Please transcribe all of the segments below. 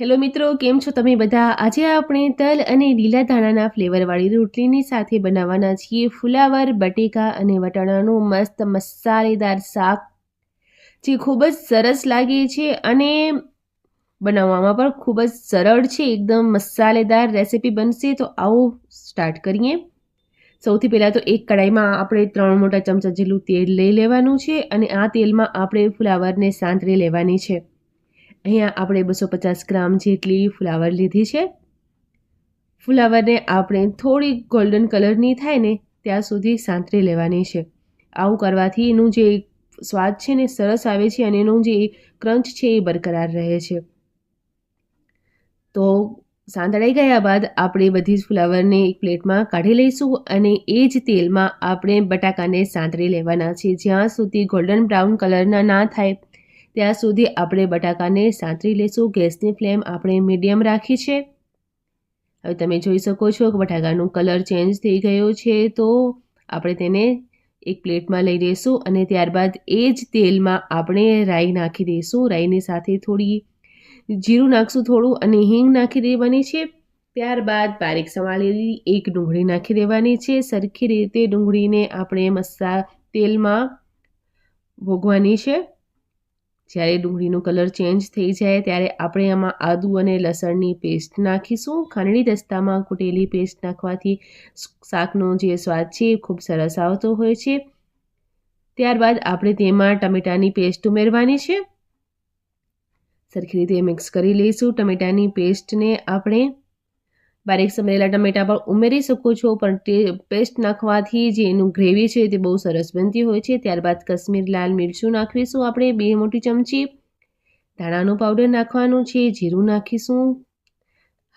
Hello મિત્રો, કેમ છો તમે બધા? આજે આપણે તલ અને લીલા ધાણાના ફ્લેવરવાળી રોટલીની સાથે બનાવવાના છીએ ફુલાવર, બટેકા અને વટાણાનું મસ્ત, મસાલેદાર શાક, જે ખૂબ જ સરસ લાગે છે અને બનાવવામાં પણ ખૂબ જ સરળ છે. એકદમ મસાલેદાર રેસીપી બનશે. તો આવો સ્ટાર્ટ કરીએ. સૌથી પહેલાં તો એક કડાઈમાં આપણે ત્રણ મોટા ચમચા જેટલું તેલ લઈ લેવાનું છે અને આ તેલમાં આપણે ફુલાવરને સાંતળી લેવાની છે. અહીંયા આપણે બસો પચાસ ગ્રામ જેટલી ફુલાવર લીધી છે. ફુલાવરને આપણે થોડી ગોલ્ડન કલરની થાય ને ત્યાં સુધી સાંતળી લેવાની છે. આવું કરવાથી એનું જે સ્વાદ છે ને સરસ આવે છે અને એનું જે ક્રંચ છે એ બરકરાર રહે છે. તો સાંતળાઈ ગયા બાદ આપણે બધી જ ફ્લાવરને એક પ્લેટમાં કાઢી લઈશું અને એ જ તેલમાં આપણે બટાકાને સાંતળી લેવાના છે. જ્યાં સુધી ગોલ્ડન બ્રાઉન કલરના ના થાય ત્યાં સુધી આપણે બટાકાને સાંતરી લેશું. ગેસની ફ્લેમ આપણે મીડિયમ રાખી છે. હવે તમે જોઈ શકો છો કે બટાકાનું કલર ચેન્જ થઈ ગયો છે. તો આપણે તેને એક પ્લેટમાં લઈ લઈશું અને ત્યારબાદ એ જ તેલમાં આપણે રાઈ નાખી દઈશું. રાઈની સાથે થોડી જીરું નાખશું થોડું અને હિંગ નાખી દેવાની છે. ત્યારબાદ બારીક સમારેલી એક ડુંગળી નાખી દેવાની છે. સરખી રીતે ડુંગળીને આપણે મસા તેલમાં ભોગવાની છે. જ્યારે ડુંગળીનો કલર ચેન્જ થઈ જાય ત્યારે આપણે આમાં આદુ અને લસણની પેસ્ટ નાખીશું. ખાંડણી દસ્તામાં કૂટેલી પેસ્ટ નાખવાથી શાકનો જે સ્વાદ છે એ ખૂબ સરસ આવતો હોય છે. ત્યારબાદ આપણે તેમાં ટમેટાની પેસ્ટ ઉમેરવાની છે. સરખી રીતે મિક્સ કરી લઈશું ટમેટાની પેસ્ટને આપણે. બારીક સમરેલા ટમેટા પણ ઉમેરી શકો છો, પણ પેસ્ટ નાખવાથી જે એનું ગ્રેવી છે તે બહુ સરસ બનતી હોય છે. ત્યારબાદ કશ્મીર લાલ મિરચું નાખીશું આપણે, બે મોટી ચમચી. ધાણાનો પાવડર નાખવાનું છે, જીરું નાખીશું.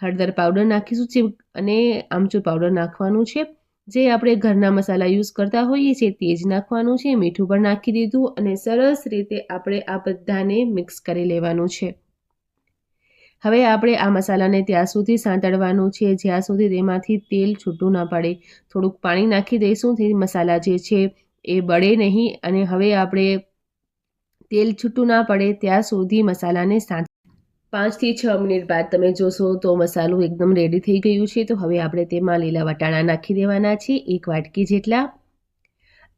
હળદર પાવડર નાખીશું છે અને આમચૂર પાવડર નાખવાનું છે. જે આપણે ઘરના મસાલા યુઝ કરતા હોઈએ છીએ તે જ નાખવાનું છે. મીઠું પણ નાખી દીધું અને સરસ રીતે આપણે આ બધાને મિક્સ કરી લેવાનું છે. હવે આપણે આ મસાલાને ત્યાં સુધી સાંતળવાનું છે. જ્યાં સુધી તેમાંથી તેલ છૂટું ના પડે. થોડુંક પાણી નાખી દઈશું તે મસાલા જે છે એ બળે નહીં અને હવે આપણે તેલ છૂટું ના પડે ત્યાં સુધી મસાલાને સાંત પાંચથી છ મિનિટ બાદ તમે જોશો તો મસાલો એકદમ રેડી થઈ ગયું છે. તો હવે આપણે તેમાં લીલા વટાણા નાખી દેવાના છે. એક વાટકી જેટલા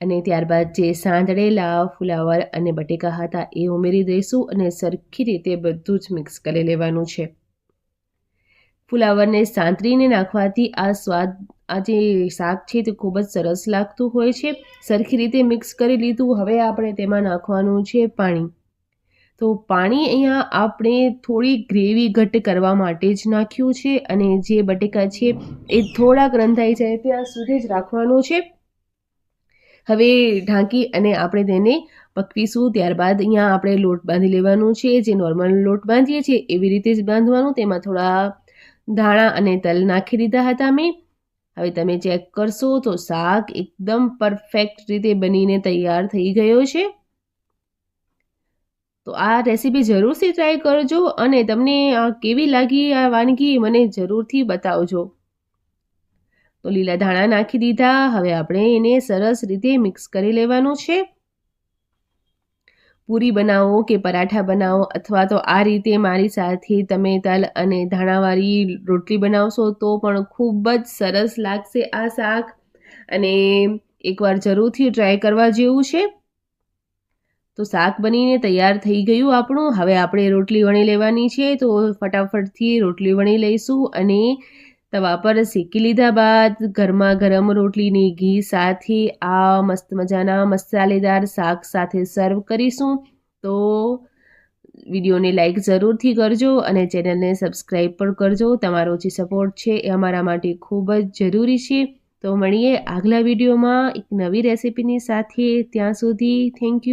અને ત્યારબાદ જે સાંતળેલા ફુલાવર અને બટેકા હતા એ ઉમેરી દઈશું અને સરખી રીતે બધું જ મિક્સ કરી લેવાનું છે. ફુલાવરને સાંતળીને નાખવાથી આ સ્વાદ, આ જે શાક છે તે ખૂબ જ સરસ લાગતું હોય છે. સરખી રીતે મિક્સ કરી લીધું, હવે આપણે તેમાં નાખવાનું છે પાણી. તો પાણી અહીંયા આપણે થોડી ગ્રેવી ઘટ્ટ કરવા માટે જ નાખ્યું છે અને જે બટેકા છે એ થોડાક રંધાઈ જાય ત્યાં સુધી જ રાખવાનું છે. હવે ઢાંકી અને આપણે તેને પકવીશું. ત્યારબાદ અહીંયા આપણે લોટ બાંધી લેવાનું છે. જે નોર્મલ લોટ બાંધીએ છીએ એવી રીતે જ બાંધવાનું. તેમાં થોડા ધાણા અને તલ નાખી દીધા હતા મેં હવે તમે ચેક કરશો તો શાક એકદમ પરફેક્ટ રીતે બનીને તૈયાર થઈ ગયો છે. તો આ રેસીપી જરૂરથી ટ્રાય કરજો અને તમને કેવી લાગી આ વાનગી મને જરૂરથી બતાવજો. તો લીલા ધાણા નાખી દીધા. હવે આપણે એને સરસ રીતે મિક્સ કરી લેવાનું છે. પૂરી બનાવો કે પરાઠા બનાવો અથવા તો આ રીતે મારી સાથે તમે તલ અને ધાણાવાળી રોટલી બનાવશો તો પણ ખૂબ જ સરસ લાગશે આ શાક. અને એકવાર જરૂરથી ટ્રાય કરવા જેવું છે. તો શાક બનીને તૈયાર થઈ ગયું આપણું. હવે આપણે રોટલી વણી લેવાની છે તો ફટાફટથી રોટલી વણી લઈશું અને તવા પર શેકી લીધા બાદ ગરમા ગરમ રોટલીની ઘી સાથે આ મસ્ત મજાના મસાલેદાર શાક સાથે સર્વ કરીશું. તો વિડીયોને લાઈક જરૂરથી કરજો અને ચેનલને સબસ્ક્રાઈબ પણ કરજો. તમારો જે સપોર્ટ છે એ અમારા માટે ખૂબ જ જરૂરી છે. તો મળીએ આગલા વિડીયોમાં એક નવી રેસિપીની સાથે. ત્યાં સુધી થેન્ક યુ